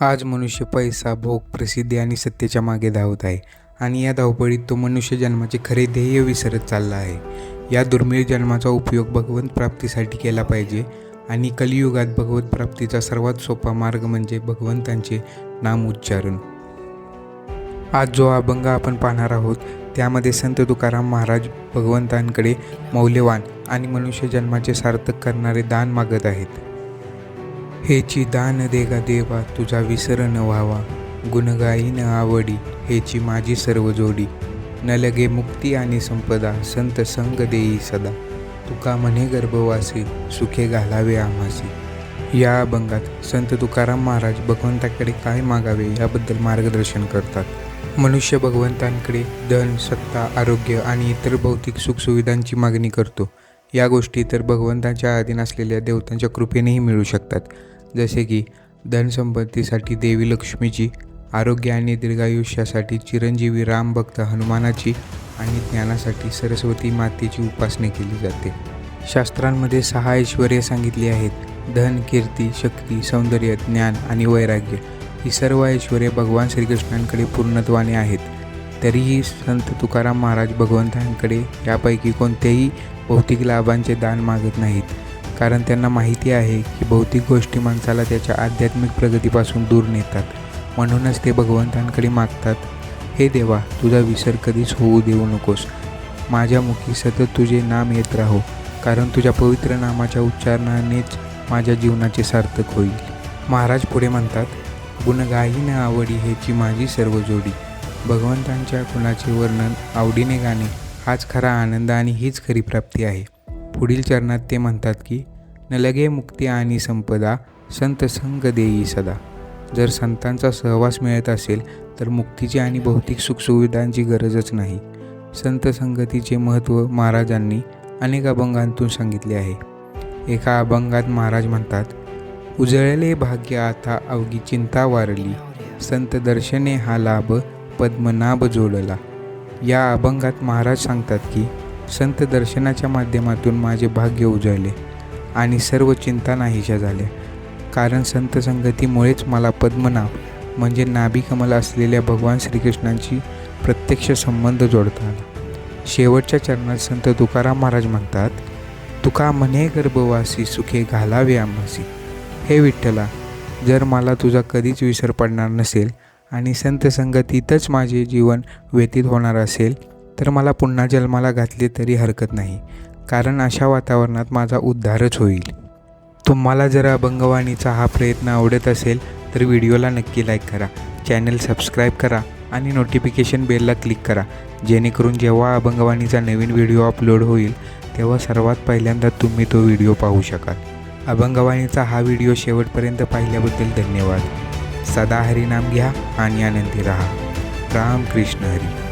आज मनुष्य पैसा भोग प्रसिद्धी आणि सत्तेच्या मागे धावत आहे. आणि या धावपळीत तो मनुष्य जन्माचे खरे ध्येय विसरत चालला आहे. या दुर्मिळ जन्माचा उपयोग भगवंत प्राप्तीसाठी केला पाहिजे आणि कलियुगात भगवत प्राप्तीचा सर्वात सोपा मार्ग म्हणजे भगवंतांचे नाम उच्चारण. आज जो अभंग आपण पाहणार आहोत त्यामध्ये संत तुकाराम महाराज भगवंतांकडे मौल्यवान आणि मनुष्य जन्माचे सार्थक करणारे दान मागत आहेत. हेची दान देगा देवा तुझा विसर न व्हावा. गुणगाई न आवडी हेची माझी सर्व जोडी. न लगे मुक्ती आणि संपदा संत संग देई सदा. तुका म्हणे गर्भवासी सुखे घालावे आम्हासी. या अभंगात संत तुकाराम महाराज भगवंताकडे काय मागावे याबद्दल मार्गदर्शन करतात. मनुष्य भगवंतांकडे धन सत्ता आरोग्य आणि इतर भौतिक सुखसुविधांची मागणी करतो. या गोष्टी तर भगवंतांच्या अधीन असलेल्या देवतांच्या कृपेनेही मिळू शकतात. जसे की धनसंपत्तीसाठी देवी लक्ष्मीची आरोग्य आणि दीर्घायुष्यासाठी चिरंजीवी रामभक्त हनुमानाची आणि ज्ञानासाठी सरस्वती मातेची उपासना केली जाते. शास्त्रांमध्ये सहा ऐश्वर्य सांगितली आहेत. धन कीर्ती शक्ती सौंदर्य ज्ञान आणि वैराग्य ही सर्व ऐश्वर्य भगवान श्रीकृष्णांकडे पूर्णत्वाने आहेत. तरीही संत तुकाराम महाराज भगवंतांकडे यापैकी कोणत्याही भौतिक लाभांचे दान मागत नाहीत. कारण त्यांना माहिती आहे की भौतिक गोष्टी माणसाला त्याच्या आध्यात्मिक प्रगतीपासून दूर नेतात. म्हणूनच ते भगवंतांकडे मागतात. हे देवा तुझा विसर कधीच होऊ देऊ नकोस. माझ्या मुखी सतत तुझे नाम येत राहो. कारण तुझ्या पवित्र नामाच्या उच्चारणानेच माझ्या जीवनाचे सार्थक होईल. महाराज पुढे म्हणतात गुणगाही न आवडी ह्याची माझी सर्व जोडी. भगवंतांच्या कुणाचे वर्णन आवडीने गाणे. हाच खरा आनंद आणि हीच खरी प्राप्ती आहे. पुढील चरणात ते म्हणतात की न लगे मुक्ती आणि संपदा संत संग देई सदा. जर संतांचा सहवास मिळत असेल तर मुक्तीची आणि भौतिक सुखसुविधांची गरजच नाही. संत संगतीचे महत्त्व महाराजांनी अनेक अभंगांतून सांगितले आहे. एका अभंगात महाराज म्हणतात उजळले भाग्य आता अवघी चिंता वारली. संत दर्शने हा लाभ पद्मनाभ जोडला. या अभंगात महाराज सांगतात की संत दर्शनाच्या माध्यमातून माझे भाग्य उजळले आणि सर्व चिंता नाहीशा झाल्या. कारण संत संगतीमुळेच मला पद्मनाभ म्हणजे नाभिकमल असलेल्या भगवान श्रीकृष्णांची प्रत्यक्ष संबंध जोडता आला. शेवटच्या चरणात संत तुकाराम महाराज म्हणतात तुका म्हणे गर्भवासी सुखे घालावे आम्हासी. हे विठ्ठला जर मला तुझा कधीच विसर पडणार नसेल आणि संत संगतीतच माझे जीवन व्यतीत होणार असेल तर मला पुन्हा जन्माला घातले तरी हरकत नाही कारण अशा वातावरणात माझा उद्धारच होईल. तुम्हाला जर अभंगवाणीचा हा प्रयत्न आवडत असेल तर व्हिडिओला नक्की लाईक करा चॅनल सबस्क्राईब करा आणि नोटिफिकेशन बेलला क्लिक करा जेणेकरून जेव्हा अभंगवाणीचा नवीन व्हिडिओ अपलोड होईल तेव्हा सर्वात पहिल्यांदा तुम्ही तो व्हिडिओ पाहू शकाल. अभंगवाणीचा हा व्हिडिओ शेवटपर्यंत पाहिल्याबद्दल धन्यवाद. सदा हरिनाम घ्या आणि आनंदी राहा राम कृष्ण हरी।